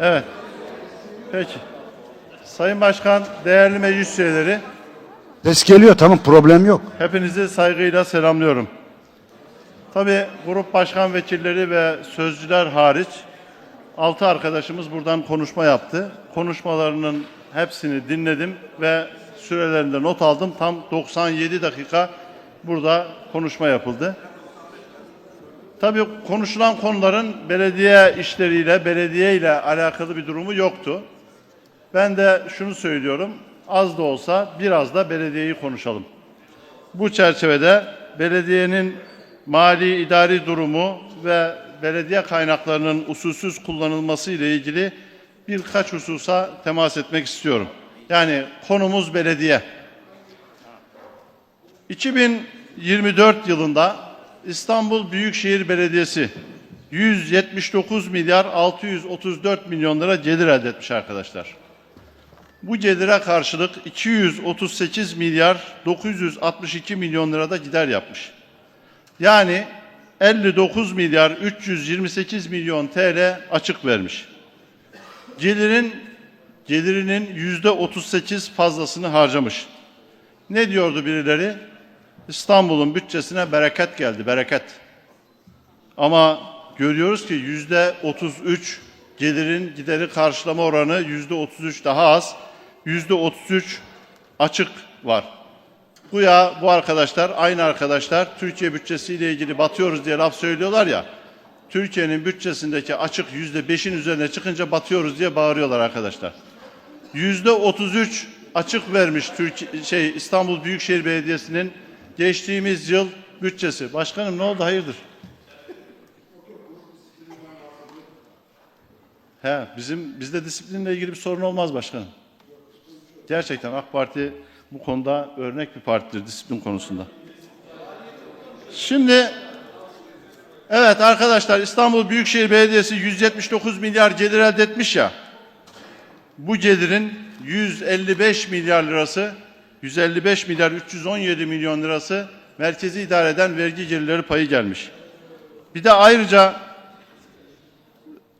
Evet. Peki. Sayın Başkan, değerli meclis üyeleri, Ses geliyor tamam problem yok. hepinizi saygıyla selamlıyorum. Tabii grup başkan vekilleri ve sözcüler hariç altı arkadaşımız buradan konuşma yaptı. Konuşmalarının hepsini dinledim ve sürelerinde not aldım. Tam 97 dakika burada konuşma yapıldı. Tabii konuşulan konuların belediye işleriyle, belediye ile alakalı bir durumu yoktu. Ben de şunu söylüyorum, az da olsa biraz da belediyeyi konuşalım. Bu çerçevede belediyenin mali idari durumu ve belediye kaynaklarının usulsüz kullanılması ile ilgili birkaç hususa temas etmek istiyorum. Yani konumuz belediye. 2024 yılında İstanbul Büyükşehir Belediyesi 179 milyar 634 milyon lira gelir elde etmiş arkadaşlar. Bu gelire karşılık 238 milyar 962 milyon lirada gider yapmış. Yani 59 milyar 328 milyon TL açık vermiş. Gelirin gelirinin yüzde 38 fazlasını harcamış. Ne diyordu birileri? İstanbul'un bütçesine bereket geldi, bereket. Ama görüyoruz ki yüzde 33 gelirin gideri karşılama oranı yüzde 33 daha az, yüzde 33 açık var. Bu ya bu arkadaşlar aynı arkadaşlar Türkiye bütçesiyle ilgili batıyoruz diye laf söylüyorlar ya. Türkiye'nin bütçesindeki açık yüzde beşin üzerine çıkınca batıyoruz diye bağırıyorlar arkadaşlar. Yüzde 33 açık vermiş Türkiye, şey İstanbul Büyükşehir Belediyesi'nin geçtiğimiz yıl bütçesi. Başkanım ne oldu hayırdır? He, bizim bizde disiplinle ilgili bir sorun olmaz başkanım. Gerçekten AK Parti bu konuda örnek bir partidir disiplin konusunda. Şimdi evet arkadaşlar İstanbul Büyükşehir Belediyesi 179 milyar gelir elde etmiş ya. Bu gelirin 155 milyar lirası 155 milyar 317 milyon lirası merkezi idareden vergi gelirleri payı gelmiş. Bir de ayrıca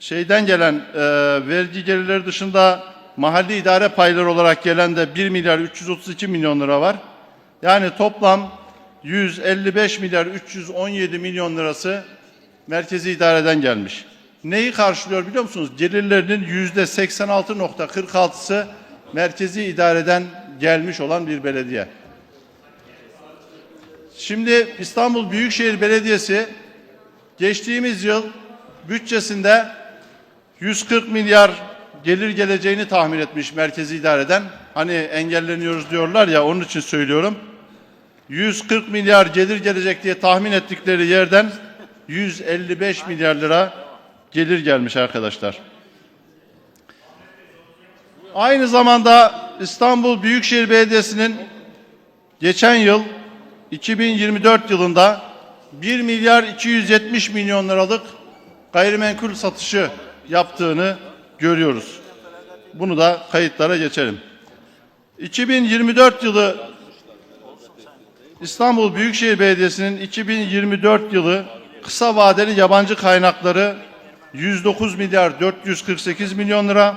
şeyden gelen e, vergi gelirleri dışında mahalli idare payları olarak gelen de 1 milyar 332 milyon lira var. Yani toplam 155 milyar 317 milyon lirası merkezi idareden gelmiş. Neyi karşılıyor biliyor musunuz? Gelirlerinin yüzde 86.46'sı merkezi idareden gelmiş olan bir belediye. Şimdi İstanbul Büyükşehir Belediyesi geçtiğimiz yıl bütçesinde 140 milyar gelir geleceğini tahmin etmiş merkezi idareden. Hani engelleniyoruz diyorlar ya onun için söylüyorum. 140 milyar gelir gelecek diye tahmin ettikleri yerden 155 milyar lira gelir gelmiş arkadaşlar. Aynı zamanda İstanbul Büyükşehir Belediyesi'nin geçen yıl 2024 yılında 1 milyar 270 milyon liralık gayrimenkul satışı yaptığını görüyoruz. Bunu da kayıtlara geçelim. 2024 yılı İstanbul Büyükşehir Belediyesi'nin 2024 yılı kısa vadeli yabancı kaynakları 109 milyar 448 milyon lira,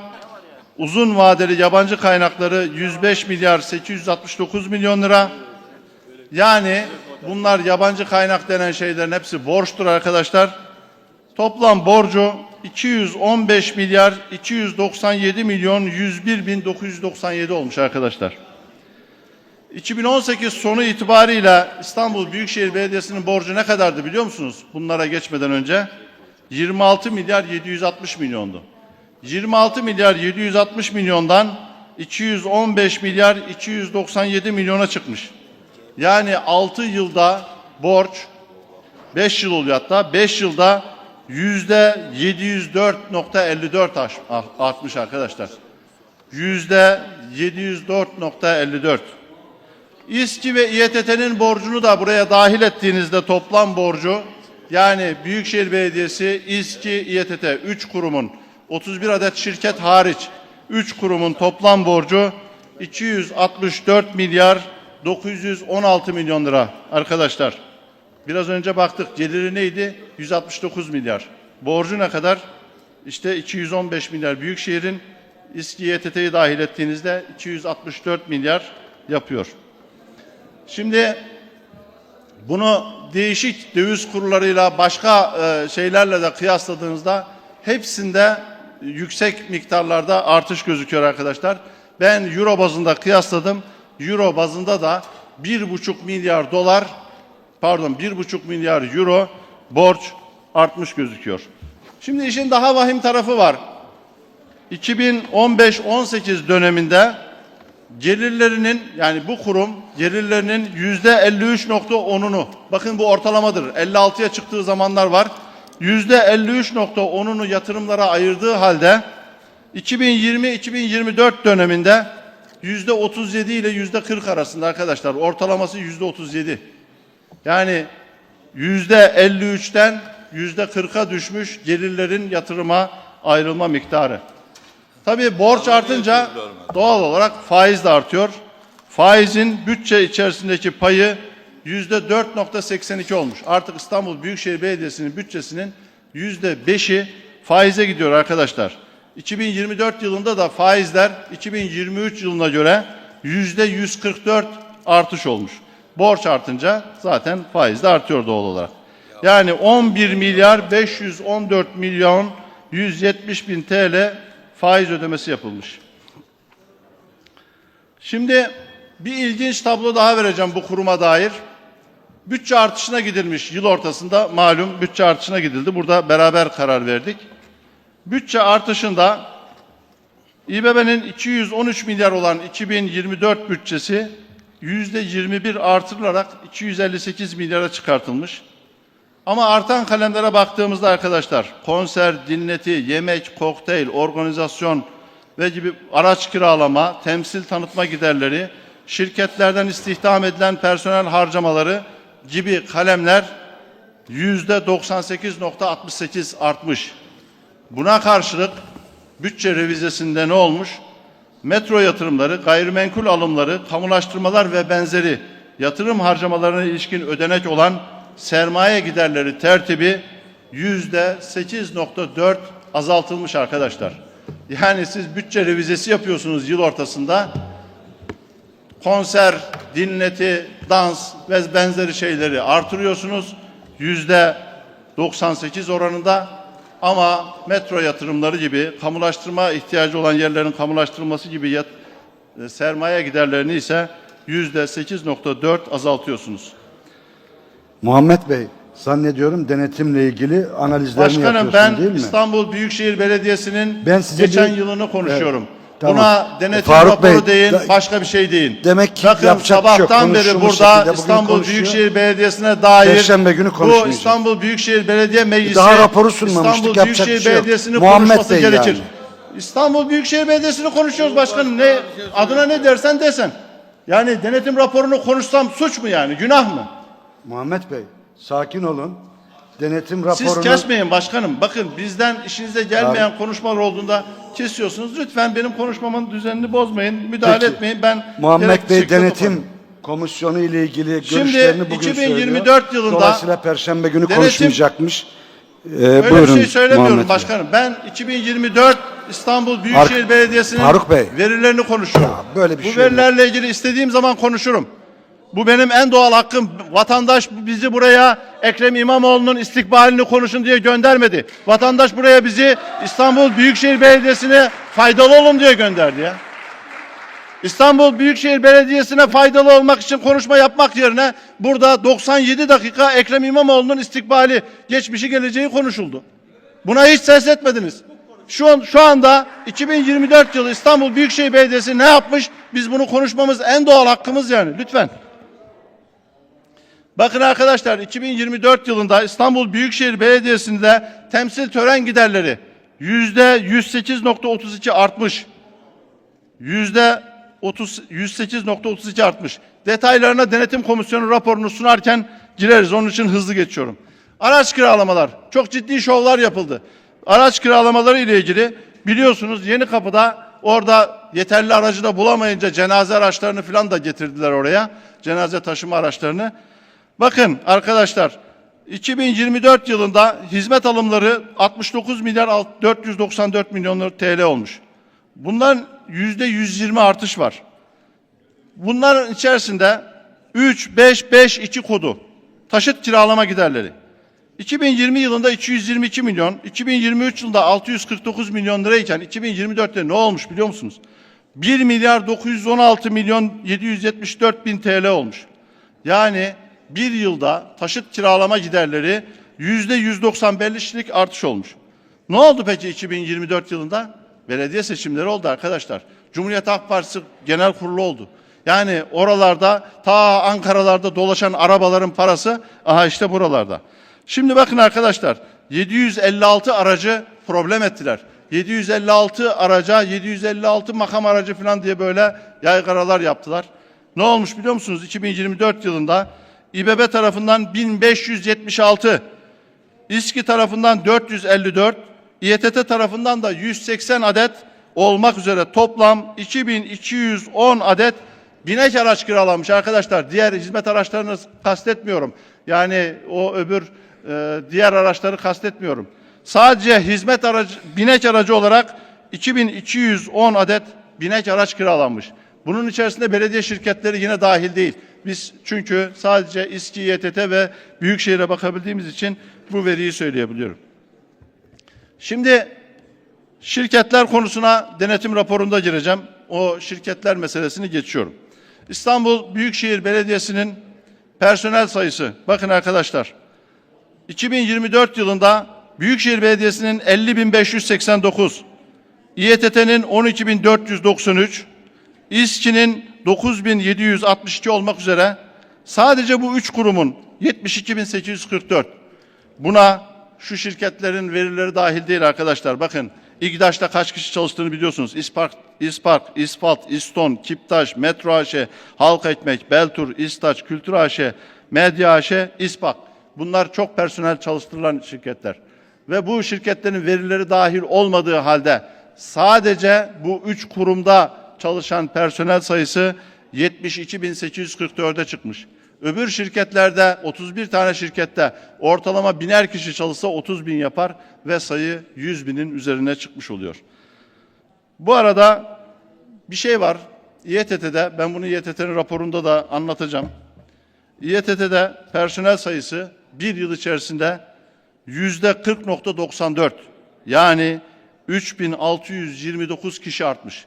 uzun vadeli yabancı kaynakları 105 milyar 869 milyon lira. Yani bunlar yabancı kaynak denen şeylerin hepsi borçtur arkadaşlar. Toplam borcu 215 milyar 297 milyon 101 bin 997 olmuş arkadaşlar. 2018 sonu itibarıyla İstanbul Büyükşehir Belediyesi'nin borcu ne kadardı biliyor musunuz? Bunlara geçmeden önce 26 milyar 760 milyondu. 26 milyar 760 milyondan 215 milyar 297 milyona çıkmış. Yani 6 yılda borç 5 yıl oluyor hatta 5 yılda yüzde 704.54 aş- artmış arkadaşlar. Yüzde 704.54. İSKİ ve İETT'nin borcunu da buraya dahil ettiğinizde toplam borcu yani Büyükşehir Belediyesi, İSKİ, İETT 3 kurumun 31 adet şirket hariç 3 kurumun toplam borcu 264 milyar 916 milyon lira arkadaşlar. Biraz önce baktık geliri neydi? 169 milyar. Borcu ne kadar? işte 215 milyar. Büyükşehir'in İSKİ YTT'yi dahil ettiğinizde 264 milyar yapıyor. Şimdi bunu değişik döviz kurlarıyla başka e, şeylerle de kıyasladığınızda hepsinde yüksek miktarlarda artış gözüküyor arkadaşlar. Ben euro bazında kıyasladım. Euro bazında da 1,5 milyar dolar pardon 1,5 milyar euro borç artmış gözüküyor. Şimdi işin daha vahim tarafı var. 2015-18 döneminde gelirlerinin yani bu kurum gelirlerinin yüzde 53.10'unu bakın bu ortalamadır 56'ya çıktığı zamanlar var. Yüzde 53.10'unu yatırımlara ayırdığı halde 2020-2024 döneminde yüzde 37 ile yüzde 40 arasında arkadaşlar ortalaması yüzde 37. Yani yüzde 53'ten yüzde 40'a düşmüş gelirlerin yatırıma ayrılma miktarı. Tabii borç artınca doğal olarak faiz de artıyor. Faizin bütçe içerisindeki payı yüzde 4.82 olmuş. Artık İstanbul Büyükşehir Belediyesi'nin bütçesinin yüzde 5'i faize gidiyor arkadaşlar. 2024 yılında da faizler 2023 yılına göre yüzde 144 artış olmuş. Borç artınca zaten faiz de artıyor doğal olarak. Yani 11 milyar 514 milyon 170 bin TL faiz ödemesi yapılmış. Şimdi bir ilginç tablo daha vereceğim bu kuruma dair. Bütçe artışına gidilmiş yıl ortasında malum bütçe artışına gidildi. Burada beraber karar verdik. Bütçe artışında İBB'nin 213 milyar olan 2024 bütçesi %21 artırılarak 258 milyara çıkartılmış. Ama artan kalemlere baktığımızda arkadaşlar konser, dinleti, yemek, kokteyl, organizasyon ve gibi araç kiralama, temsil tanıtma giderleri, şirketlerden istihdam edilen personel harcamaları gibi kalemler yüzde 98.68 artmış. Buna karşılık bütçe revizesinde ne olmuş? Metro yatırımları, gayrimenkul alımları, kamulaştırmalar ve benzeri yatırım harcamalarına ilişkin ödenek olan sermaye giderleri tertibi yüzde 8.4 azaltılmış arkadaşlar. Yani siz bütçe revizesi yapıyorsunuz yıl ortasında. Konser, dinleti, dans ve benzeri şeyleri artırıyorsunuz. Yüzde 98 oranında ama metro yatırımları gibi kamulaştırma ihtiyacı olan yerlerin kamulaştırılması gibi yat, e, sermaye giderlerini ise yüzde 8.4 azaltıyorsunuz. Muhammed Bey, zannediyorum denetimle ilgili analizlerini Başkanım yapıyorsun ben değil mi? İstanbul Büyükşehir Belediyesi'nin Ben size geçen bir- yılını konuşuyorum. Evet, tamam. Buna denetim Faruk raporu Bey, deyin, da- başka bir şey deyin. Demek ki Bakın yapacak bir şey yok. sabahtan beri Konuştuğumuz burada bugün İstanbul konuşuyor. Büyükşehir Belediyesi'ne dair Perşembe günü bu. İstanbul Büyükşehir Belediye Meclisi Daha raporu sunmamıştık, İstanbul yapacak Büyükşehir bir şey yok. Belediyesi'nin Muhammed konuşması Bey gerekir. yani. İstanbul Büyükşehir Belediyesi'ni konuşuyoruz başkanım. Ne adına ne dersen desen. Yani denetim raporunu konuşsam suç mu yani? Günah mı? Muhammed Bey, sakin olun. Denetim Siz raporunu... kesmeyin başkanım. Bakın bizden işinize gelmeyen konuşmalar olduğunda kesiyorsunuz. Lütfen benim konuşmamın düzenini bozmayın. Müdahale Peki. etmeyin. Ben Muhammed Bey denetim toparlarım. komisyonu ile ilgili Şimdi görüşlerini bugün 2024 söylüyor. yılında Dolayısıyla Perşembe günü denetim- konuşmayacakmış. Ee, Öyle buyurun bir şey söylemiyorum Muhammed Bey. başkanım. Ben 2024 İstanbul Büyükşehir Faruk- Belediyesi'nin Faruk Bey. verilerini konuşuyorum. Ya böyle bir Bu şey verilerle ilgili istediğim zaman konuşurum. Bu benim en doğal hakkım. Vatandaş bizi buraya Ekrem İmamoğlu'nun istikbalini konuşun diye göndermedi. Vatandaş buraya bizi İstanbul Büyükşehir Belediyesi'ne faydalı olun diye gönderdi ya. İstanbul Büyükşehir Belediyesi'ne faydalı olmak için konuşma yapmak yerine burada 97 dakika Ekrem İmamoğlu'nun istikbali, geçmişi, geleceği konuşuldu. Buna hiç ses etmediniz. Şu an şu anda 2024 yılı İstanbul Büyükşehir Belediyesi ne yapmış? Biz bunu konuşmamız en doğal hakkımız yani. Lütfen. Bakın arkadaşlar 2024 yılında İstanbul Büyükşehir Belediyesi'nde temsil tören giderleri yüzde 108.32 artmış. Yüzde 30 108.32 artmış. Detaylarına denetim komisyonu raporunu sunarken gireriz. Onun için hızlı geçiyorum. Araç kiralamalar. Çok ciddi şovlar yapıldı. Araç kiralamaları ile ilgili biliyorsunuz Yeni Kapı'da orada yeterli aracı da bulamayınca cenaze araçlarını falan da getirdiler oraya. Cenaze taşıma araçlarını. Bakın arkadaşlar 2024 yılında hizmet alımları 69 milyar alt- 494 milyon TL olmuş. Bundan yüzde 120 artış var. Bunların içerisinde 3, 5, 5, 2 kodu taşıt kiralama giderleri. 2020 yılında 222 milyon, 2023 yılında 649 milyon lirayken 2024'te ne olmuş biliyor musunuz? 1 milyar 916 milyon 774 bin TL olmuş. Yani bir yılda taşıt kiralama giderleri yüzde 195'lik artış olmuş. Ne oldu peki 2024 yılında? Belediye seçimleri oldu arkadaşlar. Cumhuriyet Halk Partisi genel kurulu oldu. Yani oralarda ta Ankara'larda dolaşan arabaların parası aha işte buralarda. Şimdi bakın arkadaşlar 756 aracı problem ettiler. 756 araca 756 makam aracı falan diye böyle yaygaralar yaptılar. Ne olmuş biliyor musunuz? 2024 yılında İBB tarafından 1576, İSKİ tarafından 454, İETT tarafından da 180 adet olmak üzere toplam 2210 adet binek araç kiralanmış arkadaşlar. Diğer hizmet araçlarını kastetmiyorum. Yani o öbür e, diğer araçları kastetmiyorum. Sadece hizmet aracı, binek aracı olarak 2210 adet binek araç kiralanmış. Bunun içerisinde belediye şirketleri yine dahil değil. Biz çünkü sadece İSKİ, İETT ve Büyükşehir'e bakabildiğimiz için bu veriyi söyleyebiliyorum. Şimdi şirketler konusuna denetim raporunda gireceğim. O şirketler meselesini geçiyorum. İstanbul Büyükşehir Belediyesi'nin personel sayısı, bakın arkadaşlar, 2024 yılında Büyükşehir Belediyesi'nin 50.589, İETT'nin 12.493, İSKİ'nin 9.762 olmak üzere sadece bu üç kurumun 72.844. Buna şu şirketlerin verileri dahil değil arkadaşlar. Bakın İGDAŞ'ta kaç kişi çalıştığını biliyorsunuz. İspark, İspark, İsfalt, İston, Kiptaş, Metro AŞ, Halk Ekmek, Beltur, İstaç, Kültür AŞ, Medya AŞ, İSPAK. Bunlar çok personel çalıştırılan şirketler. Ve bu şirketlerin verileri dahil olmadığı halde sadece bu üç kurumda çalışan personel sayısı 72.844'e çıkmış. Öbür şirketlerde 31 tane şirkette ortalama biner kişi çalışsa 30 bin yapar ve sayı 100 binin üzerine çıkmış oluyor. Bu arada bir şey var. İETT'de ben bunu İETT'nin raporunda da anlatacağım. İETT'de personel sayısı bir yıl içerisinde yüzde 40.94 yani 3629 kişi artmış.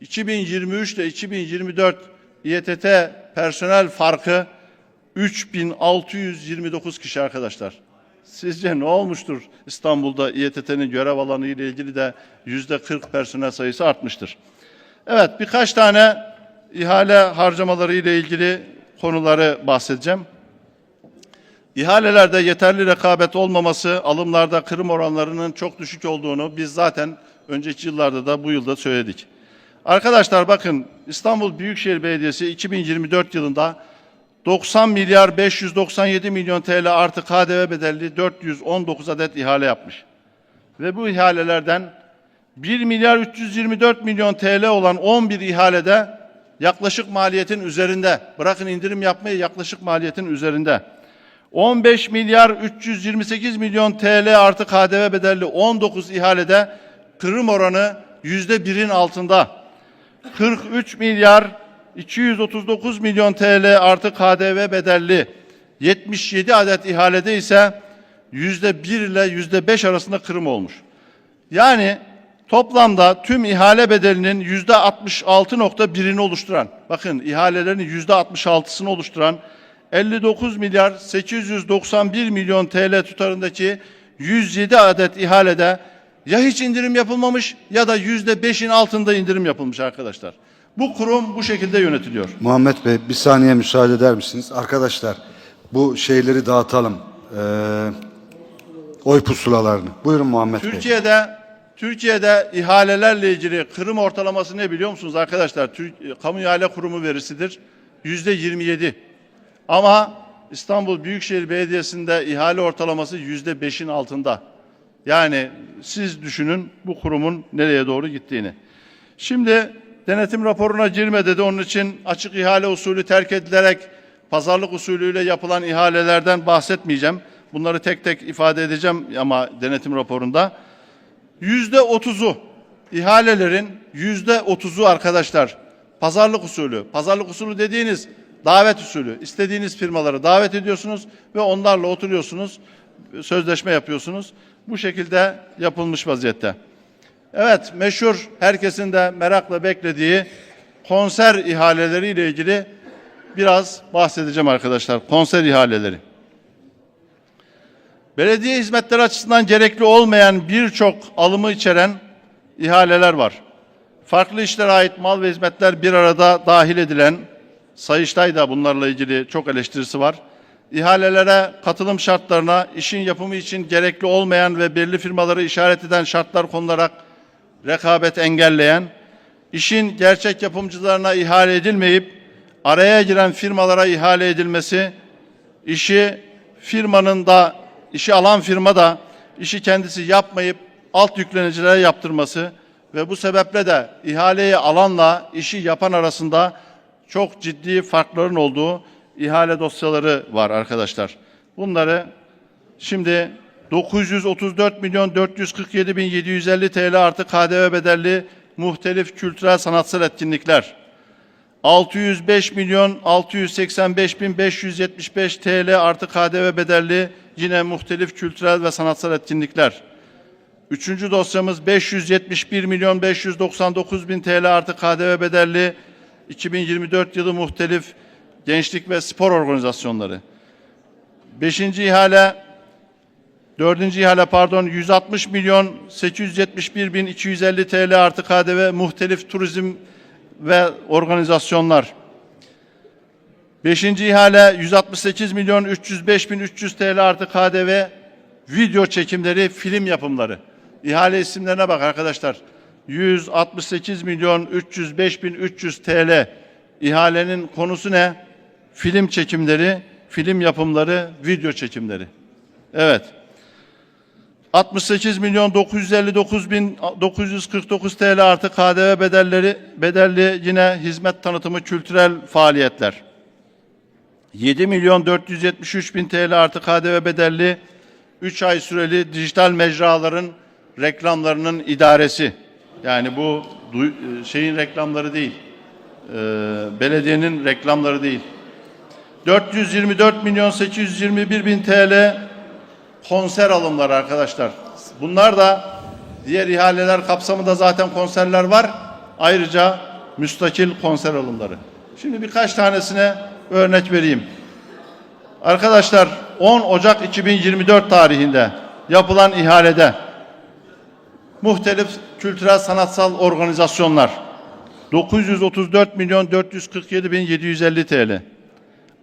2023 ile 2024 İETT personel farkı 3629 kişi arkadaşlar. Sizce ne olmuştur İstanbul'da İETT'nin görev alanı ile ilgili de yüzde 40 personel sayısı artmıştır. Evet birkaç tane ihale harcamaları ile ilgili konuları bahsedeceğim. İhalelerde yeterli rekabet olmaması, alımlarda kırım oranlarının çok düşük olduğunu biz zaten önceki yıllarda da bu yılda söyledik. Arkadaşlar bakın İstanbul Büyükşehir Belediyesi 2024 yılında 90 milyar 597 milyon TL artı KDV bedelli 419 adet ihale yapmış. Ve bu ihalelerden 1 milyar 324 milyon TL olan 11 ihalede yaklaşık maliyetin üzerinde, bırakın indirim yapmayı yaklaşık maliyetin üzerinde. 15 milyar 328 milyon TL artı KDV bedelli 19 ihalede kırım oranı yüzde birin altında. 43 milyar 239 milyon TL artı KDV bedelli 77 adet ihalede ise yüzde bir ile yüzde beş arasında kırım olmuş. Yani toplamda tüm ihale bedelinin yüzde 66.1'ini oluşturan, bakın ihalelerin yüzde 66'sını oluşturan 59 milyar 891 milyon TL tutarındaki 107 adet ihalede ya hiç indirim yapılmamış ya da yüzde beşin altında indirim yapılmış arkadaşlar. Bu kurum bu şekilde yönetiliyor. Muhammed Bey bir saniye müsaade eder misiniz? Arkadaşlar bu şeyleri dağıtalım. Ee, oy pusulalarını. Buyurun Muhammed Bey. Türkiye'de Türkiye'de ihalelerle ilgili kırım ortalaması ne biliyor musunuz arkadaşlar? Türk, Kamu İhale Kurumu verisidir. Yüzde 27. Ama İstanbul Büyükşehir Belediyesi'nde ihale ortalaması yüzde beşin altında. Yani siz düşünün bu kurumun nereye doğru gittiğini. Şimdi denetim raporuna girme dedi. Onun için açık ihale usulü terk edilerek pazarlık usulüyle yapılan ihalelerden bahsetmeyeceğim. Bunları tek tek ifade edeceğim ama denetim raporunda. Yüzde otuzu ihalelerin yüzde otuzu arkadaşlar pazarlık usulü. Pazarlık usulü dediğiniz davet usulü. İstediğiniz firmaları davet ediyorsunuz ve onlarla oturuyorsunuz. Sözleşme yapıyorsunuz. Bu şekilde yapılmış vaziyette. Evet meşhur herkesin de merakla beklediği konser ihaleleriyle ilgili biraz bahsedeceğim arkadaşlar. Konser ihaleleri. Belediye hizmetleri açısından gerekli olmayan birçok alımı içeren ihaleler var. Farklı işlere ait mal ve hizmetler bir arada dahil edilen, Sayıştay da bunlarla ilgili çok eleştirisi var. İhalelere katılım şartlarına, işin yapımı için gerekli olmayan ve belli firmaları işaret eden şartlar konularak rekabet engelleyen, işin gerçek yapımcılarına ihale edilmeyip araya giren firmalara ihale edilmesi, işi firmanın da işi alan firma da işi kendisi yapmayıp alt yüklenicilere yaptırması ve bu sebeple de ihaleyi alanla işi yapan arasında çok ciddi farkların olduğu ihale dosyaları var arkadaşlar. Bunları şimdi 934 milyon 447 bin 750 TL artı KDV bedelli muhtelif kültürel sanatsal etkinlikler. 605 milyon 685 bin 575 TL artı KDV bedelli yine muhtelif kültürel ve sanatsal etkinlikler. Üçüncü dosyamız 571 milyon 599 bin TL artı KDV bedelli 2024 yılı muhtelif gençlik ve spor organizasyonları. Beşinci ihale Dördüncü ihale pardon 160 milyon 871 bin 250 TL artı KDV muhtelif turizm ve organizasyonlar. Beşinci ihale 168 milyon 305 bin 300 TL artı KDV video çekimleri, film yapımları. İhale isimlerine bak arkadaşlar. 168 milyon 305 bin 300 TL. İhalenin konusu ne? Film çekimleri, film yapımları, video çekimleri. Evet. 68 milyon 959 bin 949 TL artı KDV bedelleri bedelli yine hizmet tanıtımı kültürel faaliyetler. 7 milyon 473 bin TL artı KDV bedelli 3 ay süreli dijital mecraların reklamlarının idaresi. Yani bu du- şeyin reklamları değil. Ee, belediyenin reklamları değil. 424 milyon 821 bin TL konser alımları arkadaşlar. Bunlar da diğer ihaleler kapsamında zaten konserler var. Ayrıca müstakil konser alımları. Şimdi birkaç tanesine örnek vereyim. Arkadaşlar 10 Ocak 2024 tarihinde yapılan ihalede muhtelif kültürel sanatsal organizasyonlar 934 milyon 447 bin 750 TL.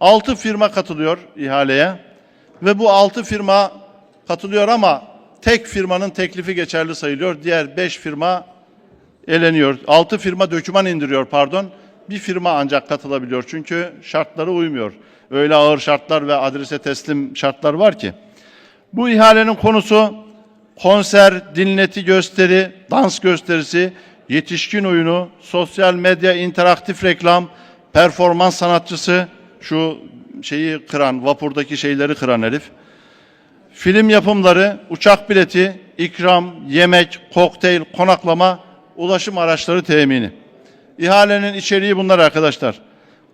6 firma katılıyor ihaleye ve bu 6 firma katılıyor ama tek firmanın teklifi geçerli sayılıyor. Diğer 5 firma eleniyor. 6 firma döküman indiriyor pardon. Bir firma ancak katılabiliyor çünkü şartları uymuyor. Öyle ağır şartlar ve adrese teslim şartlar var ki. Bu ihalenin konusu konser, dinleti gösteri, dans gösterisi, yetişkin oyunu, sosyal medya, interaktif reklam, performans sanatçısı, şu şeyi kıran, vapurdaki şeyleri kıran herif. Film yapımları, uçak bileti, ikram, yemek, kokteyl, konaklama, ulaşım araçları temini. İhalenin içeriği bunlar arkadaşlar.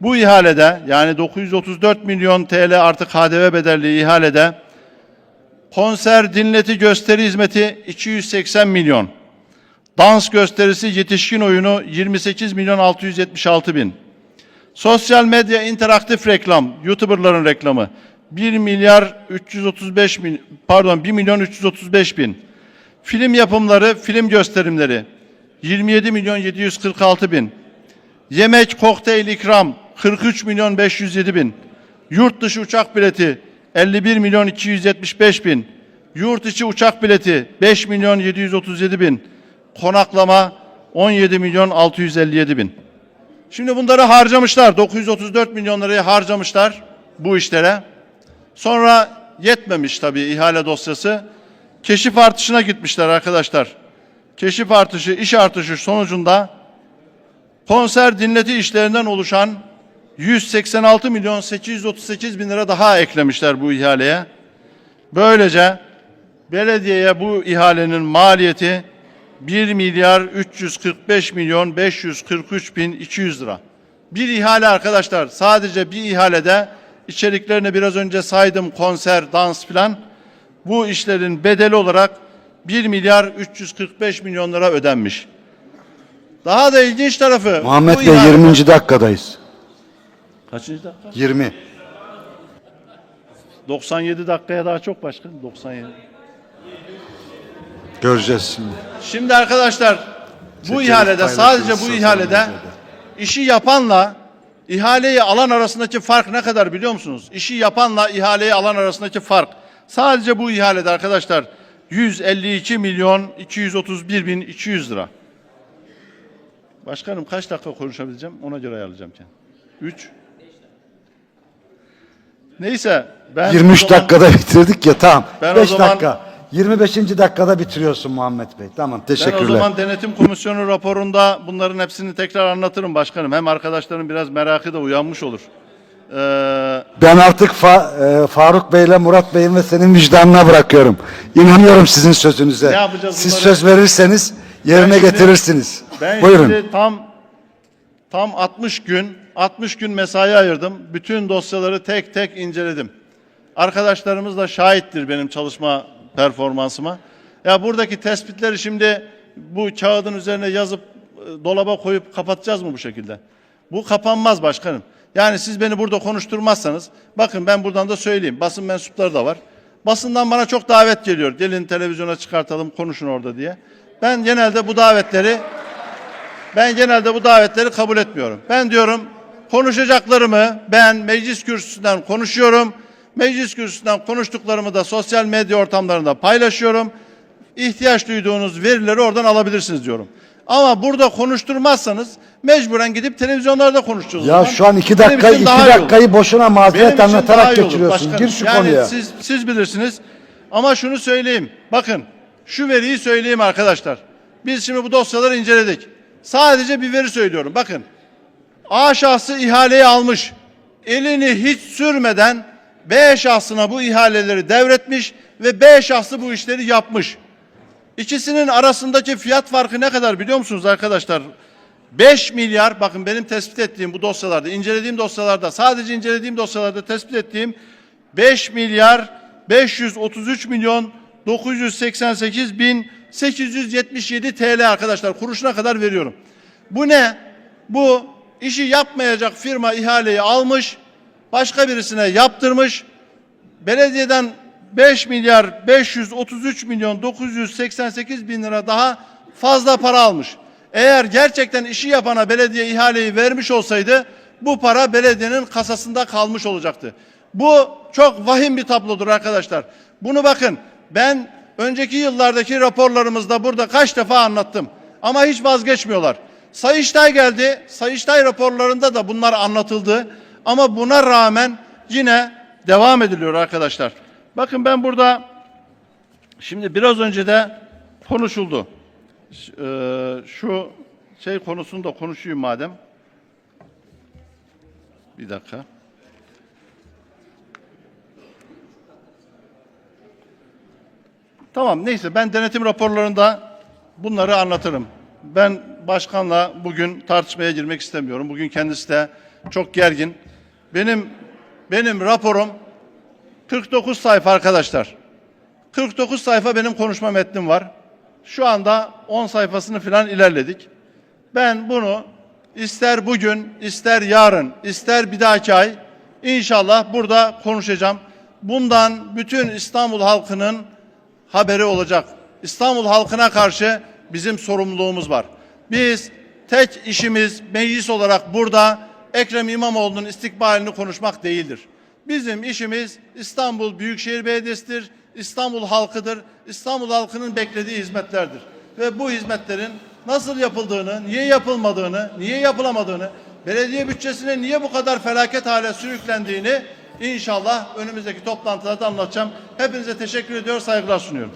Bu ihalede yani 934 milyon TL artı KDV bedelli ihalede konser, dinleti, gösteri hizmeti 280 milyon. Dans gösterisi, yetişkin oyunu 28 milyon 676 bin. Sosyal medya interaktif reklam, YouTuber'ların reklamı 1 milyar 335 bin, pardon 1 milyon 335 bin. Film yapımları, film gösterimleri 27 milyon 746 bin. Yemek, kokteyl, ikram 43 milyon 507 bin. Yurt dışı uçak bileti 51 milyon 275 bin. Yurt içi uçak bileti 5 milyon 737 bin. Konaklama 17 milyon 657 bin. Şimdi bunları harcamışlar. 934 milyon lirayı harcamışlar bu işlere. Sonra yetmemiş tabii ihale dosyası. Keşif artışına gitmişler arkadaşlar. Keşif artışı, iş artışı sonucunda konser dinleti işlerinden oluşan 186 milyon 838 bin lira daha eklemişler bu ihaleye. Böylece belediyeye bu ihalenin maliyeti 1 milyar 345 milyon 543 bin 200 lira. Bir ihale arkadaşlar sadece bir ihalede içeriklerini biraz önce saydım konser, dans filan bu işlerin bedeli olarak 1 milyar 345 milyon lira ödenmiş. Daha da ilginç tarafı Muhammed Bey ihalede- 20. dakikadayız. Kaçıncı dakika? 20. 97 dakikaya daha çok başkan. 97. Göreceğiz şimdi. Şimdi arkadaşlar bu Çekeriz, ihalede sadece bu ihalede medyada. işi yapanla ihaleyi alan arasındaki fark ne kadar biliyor musunuz? İşi yapanla ihaleyi alan arasındaki fark sadece bu ihalede arkadaşlar 152 milyon 231 bin 200 lira. Başkanım kaç dakika konuşabileceğim ona göre ayarlayacağım kendimi. 3 Neyse ben 23 o zaman- dakikada bitirdik ya tamam. Ben o 5 zaman- dakika. 25. dakikada bitiriyorsun Muhammed Bey. Tamam Ben teşekkürler. o zaman denetim komisyonu raporunda bunların hepsini tekrar anlatırım başkanım. Hem arkadaşların biraz merakı da uyanmış olur. Ee, Ben artık Fa- e, Faruk Bey'le Murat Bey'in ve senin vicdanına bırakıyorum. İnanıyorum sizin sözünüze. Ne yapacağız Siz bunları? söz verirseniz yerine Ben şimdi- getirirsiniz. ben Buyurun. şimdi tam tam 60 gün 60 gün mesai ayırdım. Bütün dosyaları tek tek inceledim. Arkadaşlarımız da şahittir benim çalışma performansıma. Ya buradaki tespitleri şimdi bu kağıdın üzerine yazıp e, dolaba koyup kapatacağız mı bu şekilde? Bu kapanmaz başkanım. Yani siz beni burada konuşturmazsanız bakın ben buradan da söyleyeyim. Basın mensupları da var. Basından bana çok davet geliyor. Gelin televizyona çıkartalım konuşun orada diye. Ben genelde bu davetleri ben genelde bu davetleri kabul etmiyorum. Ben diyorum konuşacaklarımı ben meclis kürsüsünden konuşuyorum. Meclis kürsüsünden konuştuklarımı da sosyal medya ortamlarında paylaşıyorum. İhtiyaç duyduğunuz verileri oradan alabilirsiniz diyorum. Ama burada konuşturmazsanız mecburen gidip televizyonlarda konuşacağız. Ya şu an iki dakika iki dakikayı boşuna mazeret anlatarak geçiriyorsun. başkanım. Gir şu yani konuya. Siz, siz bilirsiniz. Ama şunu söyleyeyim. Bakın şu veriyi söyleyeyim arkadaşlar. Biz şimdi bu dosyaları inceledik. Sadece bir veri söylüyorum. Bakın. A şahsı ihaleyi almış. Elini hiç sürmeden B şahsına bu ihaleleri devretmiş ve B şahsı bu işleri yapmış. İkisinin arasındaki fiyat farkı ne kadar biliyor musunuz arkadaşlar? 5 milyar bakın benim tespit ettiğim bu dosyalarda, incelediğim dosyalarda, sadece incelediğim dosyalarda tespit ettiğim 5 milyar 533 milyon 988 bin 877 TL arkadaşlar kuruşuna kadar veriyorum. Bu ne? Bu işi yapmayacak firma ihaleyi almış, başka birisine yaptırmış, belediyeden 5 milyar 533 milyon 988 bin lira daha fazla para almış. Eğer gerçekten işi yapana belediye ihaleyi vermiş olsaydı bu para belediyenin kasasında kalmış olacaktı. Bu çok vahim bir tablodur arkadaşlar. Bunu bakın ben önceki yıllardaki raporlarımızda burada kaç defa anlattım. Ama hiç vazgeçmiyorlar. Sayıştay geldi. Sayıştay raporlarında da bunlar anlatıldı. Ama buna rağmen yine devam ediliyor arkadaşlar. Bakın ben burada şimdi biraz önce de konuşuldu. Eee, Şu şey konusunda konuşayım madem. Bir dakika. Tamam neyse ben denetim raporlarında bunları anlatırım. Ben başkanla bugün tartışmaya girmek istemiyorum. Bugün kendisi de çok gergin. Benim benim raporum 49 sayfa arkadaşlar. 49 sayfa benim konuşma metnim var. Şu anda 10 sayfasını falan ilerledik. Ben bunu ister bugün, ister yarın, ister bir dahaki ay inşallah burada konuşacağım. Bundan bütün İstanbul halkının haberi olacak. İstanbul halkına karşı bizim sorumluluğumuz var. Biz tek işimiz meclis olarak burada Ekrem İmamoğlu'nun istikbalini konuşmak değildir. Bizim işimiz İstanbul Büyükşehir Belediyesi'dir, İstanbul halkıdır, İstanbul halkının beklediği hizmetlerdir. Ve bu hizmetlerin nasıl yapıldığını, niye yapılmadığını, niye yapılamadığını, belediye bütçesine niye bu kadar felaket hale sürüklendiğini inşallah önümüzdeki toplantılarda anlatacağım. Hepinize teşekkür ediyor, saygılar sunuyorum.